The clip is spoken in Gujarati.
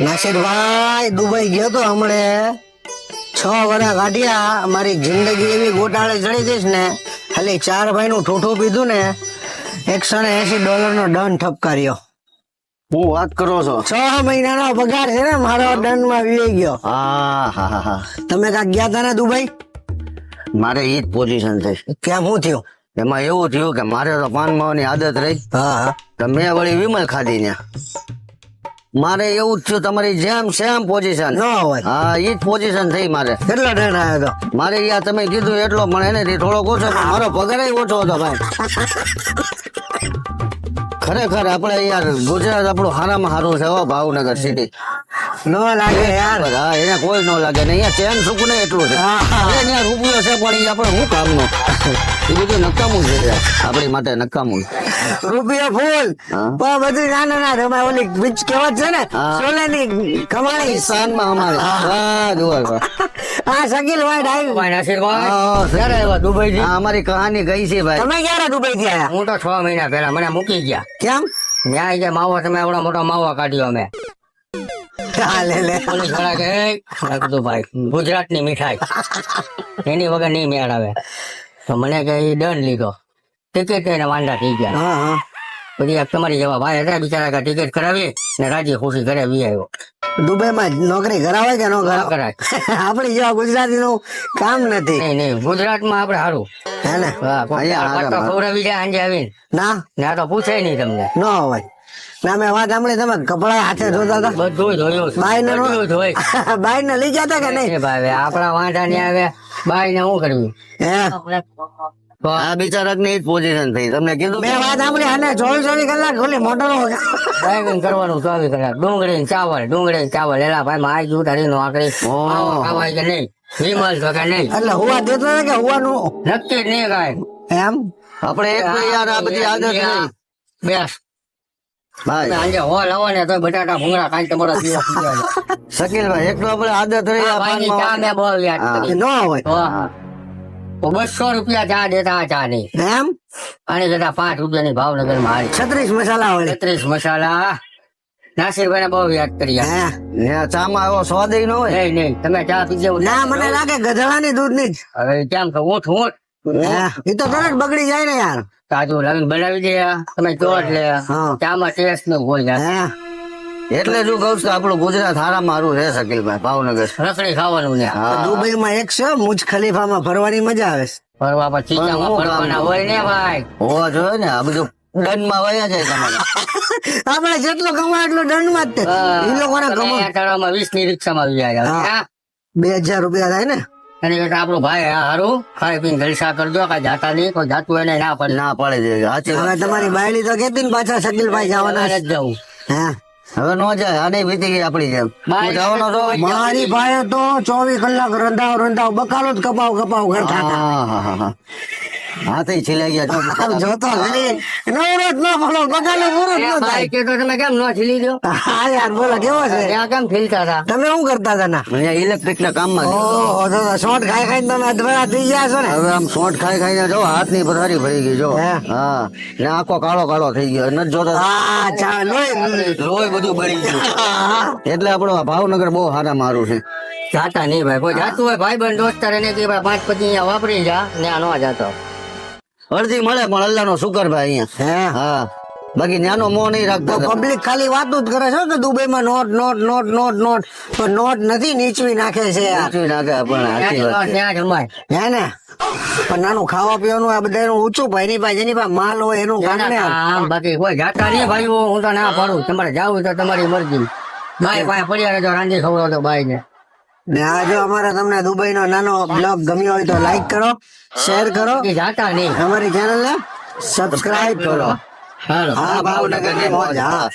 નાસિરભાઈ દુબઈ ગયો તો હમણે. છ વર્ષ કાઢ્યા મારી જિંદગી એવી ગોટાળે ચડી જઈશ ને. ખાલી ચાર ભાઈ નું ઠૂઠું પીધું ને એકસો ને એસી ડોલર નો દંડ ઠપકાર્યો. હું વાત કરો છો? છ મહિનાનો પગાર છે ને મારો દંડમાં વી ગયો. હા હા હા તમે કાંક ગયા તા ને દુબઈ? મારે એ જ પોઝિશન થઈ ક્યાં શું થયું? એમાં એવું થયું કે મારે તો પાન માવાની આદત રહી. હા તો મેં વળી વિમલ ખાધી ને મારે એવું જ થયું તમારી જેમ સેમ પોઝિશન ન હોય. હા ઈ જ પોઝિશન થઈ મારે. કેટલા દંડ આવ્યો હતો મારે યાર તમે કીધું એટલો પણ એનેથી થોડોક ઓછો મારો પગાર ઓછો હતો ભાઈ. ખરેખર આપણે યાર ગુજરાત આપણું હારામાં સારું છે ભાવનગર સિટી ન લાગે યાર. હા એને કોઈ ન લાગે. ને અહીંયા ચેન સુકું ને એટલું છે. ત્યાં રૂપિયો છે પણ એ આપણે શું કામનો? એ બધું નકામું છે આપણી માટે નકામું રૂપિયો ફૂલ. પણ બધું નાના ના તમે ઓલી બીચ કહેવત છે ને હા. સોનાની કમાણી. શાનમાં અમારે. હા. જુઓ. આ શકીલ ભાઈ આવ્યું ભાઈ ક્યારે આવ્યા? દુબઈ થી અમારી કહાની ગઈ છે ભાઈ. તમે ક્યારે દુબઈ થી આવ્યા? હું તો છ મહિના પહેલા મને મૂકી ગયા. કેમ? ત્યાં ગયા માવો તમે આવડા મોટો માવો કાઢ્યો અમે. ગુજરાત ભાઈ ગુજરાતની મીઠાઈ. એની વગર નહીં મેળ આવે. તો મને કઈ દંડ લીધો. ટિકિટ લઈને વાંધા થઈ ગયા. હા હા. પછી એક તમારી જેવા ભાઈ હતા બિચારા કે ટિકિટ કરાવી ને રાજી ખુશી ઘરે વી આવ્યો. દુબઈમાં નોકરી કરાવે કે ન કરાવે? આપણે જેવા ગુજરાતી નું કામ નથી. નહીં નહીં ગુજરાતમાં આપણે સારું હે ને. ખવડાવી જાય આંજે આવીને? ના. ના તો પૂછે નહીં તમને. ન હોય. ના મેં વાત સાંભળી તમે કપડા હાથે ધોતા હતા? બધું ધોયું. બાઈ ને બાઈ ને લઈ જતા કે નહીં? ભાઈ આપણા વાંધા નહીં આવે બાઈ ને શું કરવી હે? આ બિચારક ને પોઝિશન થઈ. તમને કીધું મેં વાત સાંભળી અને ચોવીસ ચોવીસ કલાક ખોલી મોટર ડ્રાઇવિંગ કરવાનું ચોવીસ કલાક. ડુંગળી ને ચાવલ ડુંગળી ને ચાવલ. એલા ભાઈ માં આજ ઉતારી નો આકડી. ખાવાય કે નહીં? વિમલ તો કે નહીં. એટલે હુવા દેતો ને કે હુવાનું? નક્કી નહીં કાંઈ. એમ? આપણે એક યાર આ બધી આદત નહીં. બેસ. ભાઈ સાંજે હોલ આવો ને તો બટાટા ભૂંગળા કાંઈ તમારો દિવસ થઈ જાય. શકીલભાઈ એક તો આપણે આદત રહી આ ભાઈની ચા પાનમાં. મેં બહુ યાદ હા. કરી. ન હોય. તો તો બસો રૂપિયા ચા દેતા આ ચા ની એમ? અને કરતા પાંચ રૂપિયાની ભાવનગરમાં છત્રીસ મસાલા હોય. તેત્રીસ મસાલા. નાસિરભાઈ બહુ યાદ કરી હે? ને આ ચામાં આવો સ્વાદ ન હોય. નહીં નહીં. તમે ચા પીજે. ના મને લાગે ગધેડાની દૂધની જ. હવે કેમ કે ઊંઠ ઊંઠ એ તો તરત બગડી જાય ને યાર. કાજુ લવિંગ બનાવી દે તમે જો એટલે ચામાં ટેસ્ટ નો હોય જાય એટલે જો કહું છું કે આપણું ગુજરાત હારામાં હારું છે શકીલભાઈ ભાવનગર. રસોઈ ખાવાનું ને દુબઈ માં એક છે મુજ ખલીફામાં ફરવાની મજા આવે છે. ફરવા હું ફરવાના હોય ને ભાઈ? હોવા જોઈએ ને આ બધું દંડમાં વયા જાય તમારે. આપણે જેટલો કમાય એટલો દંડમાં જ તે. એ લોકોને કમાય. વીસની રિક્ષામાં આવી જાય. બે હજાર રૂપિયા થાય ને. એની કરતા આપણો ભાઈ આ હારું ખાઈ પીને જલસા કરજો કઈ જાતા નહીં કોઈ જાતું એને ના પડે ના પડે સાચી હવે તમારી બાયડી તો કેતી પાછા શકીલભાઈ જવાના જ જવું હે? હવે નો જાય આને વીતી ગઈ આપણી જેમ. જવાનો તો મારી ભાઈ તો ચોવીસ કલાક રંધાવ રંધાવ બકાલો જ કપાવ કપાવ કરતા હા હા હા હા. હાથે છીલાઈ ગયા જોતો ન ફળો બકાલો પૂરો ન થાય. કે તમે કેમ નો છીલી દો હા યાર બોલો કેવો છે? ત્યાં કેમ ખીલતા હતા? તમે શું કરતા હતા ના? અહીંયા ઇલેક્ટ્રિક ના કામમાં છે. ઓહો તો તો શોર્ટ ખાઈ ખાઈને તમે અધવડા થઈ ગયા છો ને? હવે આમ સોટ ખાઈ ખાઈને જો હાથની પથારી ભરી ગઈ જો. હા? ને આખો કાળો કાળો થઈ ગયો. નથી જોતો હા ચાલો લોહી બધું બળી ગયું. એટલે આપણો ભાવનગર બહુ સારા મારું છે. જાતા નહીં ભાઈ કોઈ જાતું હોય ભાઈ બંધ દોસ્તાર એને કે ભાઈ પાંચ પછી અહીંયા વાપરી જા ને આ ન જાતો. અડધી મળે પણ અલ્લાહ નો શુકર ભાઈ અહીંયા. હે? હા. બાકી ન્યાનો મોહ નહીં રાખતો પબ્લિક ખાલી વાતો જ કરે છે કે દુબઈમાં note note note note note. પણ નોટ નથી નીચવી નાખે છે નીચવી નાખે પણ સાચી વાત ત્યાં જમાય હે ને? પણ નાનું ખાવા પીવાનું આ બધા ઊંચું ભાઈ ની પાસે જેની પાસે માલ હોય એનું કામ ને બાકી કોઈ જાતા નહીં ભાઈ હું તો ના પાડું. તમારે જાવું તો તમારી મરજી. ભાઈ પાસે પડ્યા રહેજો રાંધી ખવડાવતો ભાઈ ને ને આ જો અમારે તમને દુબઈ નો નાનો બ્લોગ ગમ્યો હોય તો લાઈક કરો શેર કરો. જાતા નહીં. અમારી ચેનલ ને સબસ્ક્રાઇબ કરો. હા ભાવનગરની મોજ હા.